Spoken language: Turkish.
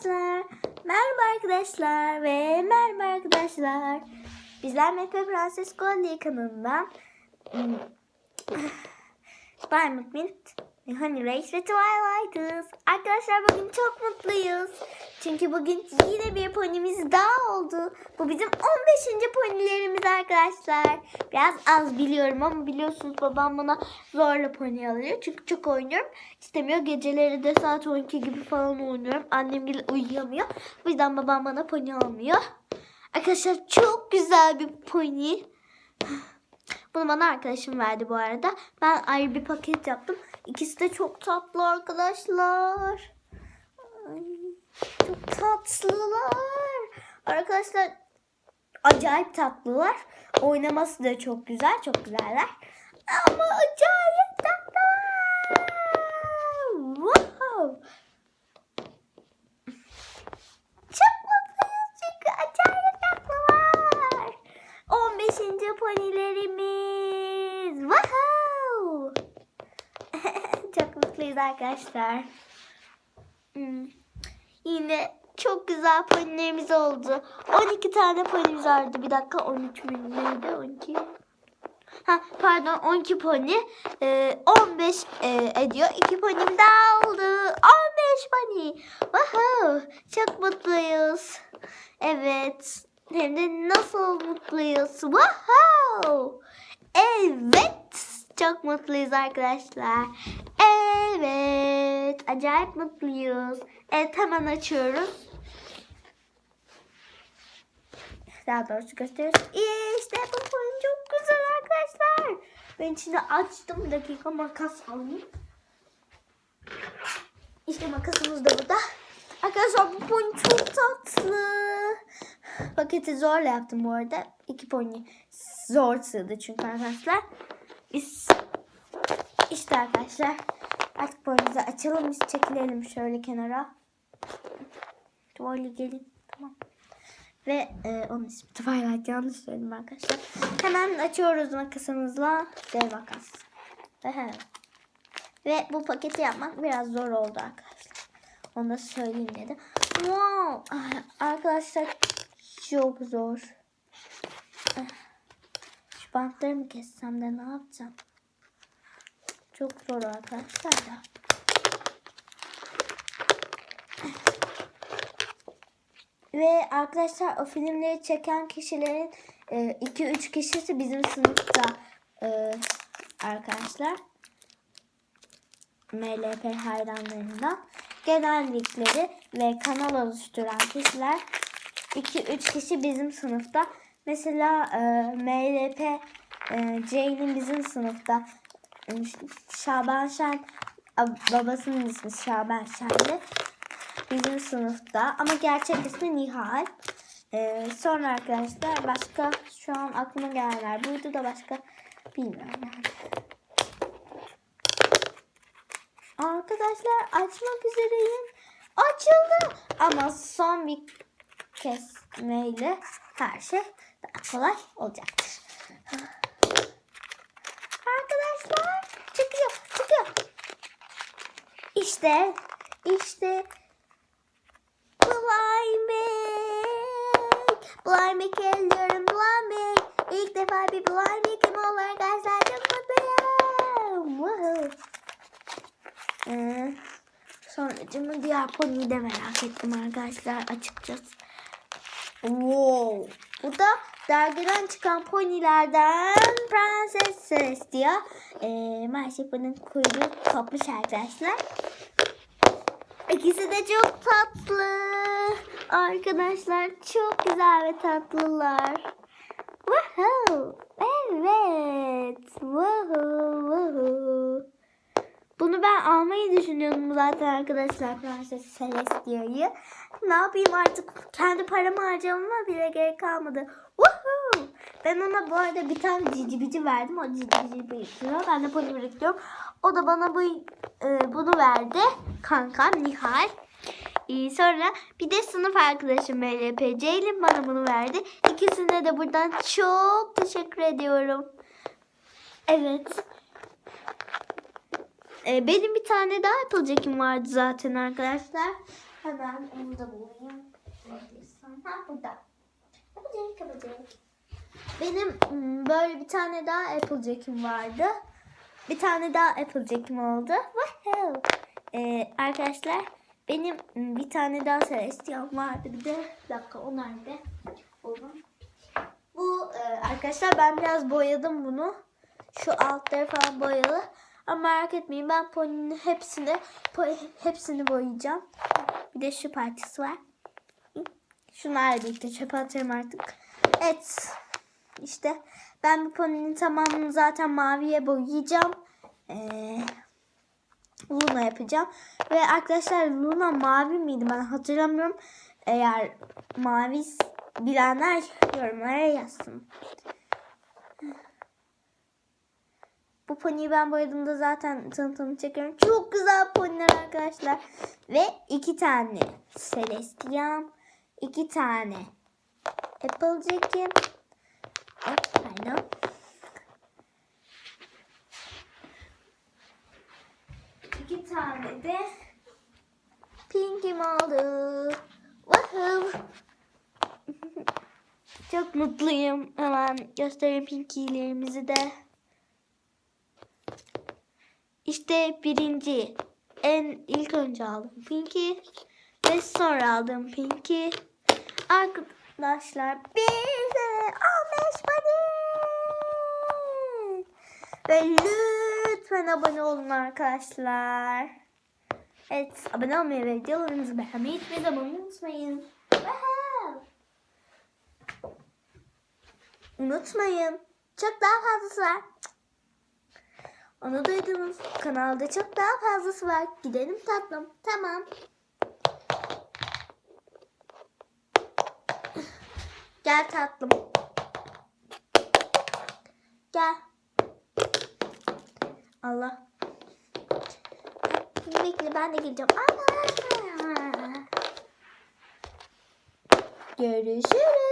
arkadaşlar. Merhaba arkadaşlar ve merhaba arkadaşlar. Bizler Mepe Prenses Goldi kanalından hmm, Diamond Mint, Honey Race ve Twilight'ız. Arkadaşlar bugün çok mutluyuz. Çünkü bugün yine bir ponimiz daha oldu. Bu bizim 15. ponilerimiz arkadaşlar. Biraz az biliyorum ama biliyorsunuz babam bana zorla pony alıyor. Çünkü çok oynuyorum. İstemiyor. Geceleri de saat 12 gibi falan oynuyorum. Annem bile uyuyamıyor. Bu yüzden babam bana pony almıyor. Arkadaşlar çok güzel bir pony. Bunu bana arkadaşım verdi bu arada. Ben ayrı bir paket yaptım. İkisi de çok tatlı arkadaşlar. Ay, çok tatlılar. Arkadaşlar acayip tatlılar. Oynaması da çok güzel. Çok güzeller. Ama acayip tatlılar. Wow. Çok mutluyuz çünkü acayip tatlılar. 15. ponilerimiz. Wow. Mutluyuz arkadaşlar. Hmm. Yine çok güzel ponilerimiz oldu. 12 tane ponimiz vardı. Bir dakika 13 mü neydi? 12. Ha pardon 12 pony. Ee, 15 e, ediyor. 2 ponim daha oldu. 15 pony. Wow. Çok mutluyuz. Evet. Hem de nasıl mutluyuz. Wow. Evet. Çok mutluyuz arkadaşlar. Evet. Acayip mutluyuz. Evet hemen açıyoruz. Daha doğrusu gösteriyoruz. İşte bu oyun çok güzel arkadaşlar. Ben içinde açtım. Bir dakika makas alayım. İşte makasımız da burada. Arkadaşlar bu pony çok tatlı. Paketi zorla yaptım bu arada. İki pony zor sığdı çünkü arkadaşlar. İşte arkadaşlar artık ponyimizi açalım. Biz çekilelim şöyle kenara. Tuvalı gelin. Tamam. Ve e, onun ismi Twilight yanlış söyledim arkadaşlar. Hemen açıyoruz makasımızla. Dev makas. Ve. Ve bu paketi yapmak biraz zor oldu arkadaşlar. Onu da söyleyeyim dedim. Wow. Ay, Arkadaşlar çok zor. Ah. Şu bantları mı kessem de ne yapacağım? Çok zor arkadaşlar da. Ve arkadaşlar o filmleri çeken kişilerin 2-3 kişisi bizim sınıfta e, arkadaşlar. MLP hayranlarından. Genellikleri ve kanal oluşturan kişiler 2-3 kişi bizim sınıfta. Mesela e, MLP e, Ceylin bizim sınıfta. Şaban Şen babasının ismi Şaban Şen'di. Bizim sınıfta ama gerçek ismi Nihal. E, sonra arkadaşlar başka şu an aklıma gelenler buydu da başka bilmiyorum yani. Arkadaşlar açmak üzereyim. Açıldı. Ama son bir kesmeyle her şey daha kolay olacaktır. İşte işte Blind Blind geliyorum Blind İlk defa bir Blind Back'im oldu arkadaşlar. Çok mutluyum. Woohoo. Ee, sonracığımı diğer pony'yi de merak ettim arkadaşlar açıkçası. Wow. Bu da dergiden çıkan ponilerden Prenses Celestia. Ee, maalesef bunun kuyruğu kopmuş arkadaşlar. İkisi de çok tatlı. Arkadaşlar çok güzel ve tatlılar. Woohoo. Evet. Woohoo. Woohoo. Bunu ben almayı düşünüyordum zaten arkadaşlar Prenses Celestia'yı. Ne yapayım artık kendi paramı harcamama bile gerek kalmadı. Ben ona bu arada bir tane cici bici verdim. O cici bici biriktiriyor. Ben de bunu biriktiriyorum. O da bana bu e, bunu verdi. Kankam Nihal. Ee, sonra bir de sınıf arkadaşım MLP Ceylin bana bunu verdi. İkisine de buradan çok teşekkür ediyorum. Evet. e, benim bir tane daha Applejack'im vardı zaten arkadaşlar. Hemen onu da bulayım. Ha burada. Applejack, Applejack. Benim mm, böyle bir tane daha Applejack'im vardı. Bir tane daha Applejack'im oldu. Woohoo! Ee, arkadaşlar benim mm, bir tane daha Celestial vardı. Bir de bir dakika o nerede? Buldum. Bu e, arkadaşlar ben biraz boyadım bunu. Şu altları falan boyalı. Ama merak etmeyin ben poninin hepsini po- hepsini boyayacağım. Bir de şu parçası var. Şunlarla birlikte çöpe atarım artık. Evet. İşte ben bu poninin tamamını zaten maviye boyayacağım. Ee, Luna yapacağım. Ve arkadaşlar Luna mavi miydi ben hatırlamıyorum. Eğer mavi bilenler yorumlara yazsın. Bu poniyi ben boyadığımda zaten tanıtımını çekiyorum. Çok güzel poniler arkadaşlar. Ve iki tane Celestiam. iki tane Applejack'im. Pardon. İki tane de Pink'im oldu. Woohoo. Çok mutluyum. Hemen göstereyim Pinky'lerimizi de. İşte birinci. En ilk önce aldım Pinky. Ve sonra aldım Pinky. Arkadaşlar bir de 15 bani. Ve lütfen abone olun arkadaşlar. Evet abone olmayı ve videolarımızı beğenmeyi hiçbir zaman unutmayın. Unutmayın. Çok daha fazlası var. Onu duydunuz. Kanalda çok daha fazlası var. Gidelim tatlım. Tamam. Gel tatlım. Gel. Allah. Bekle ben de gideceğim. Allah. Görüşürüz.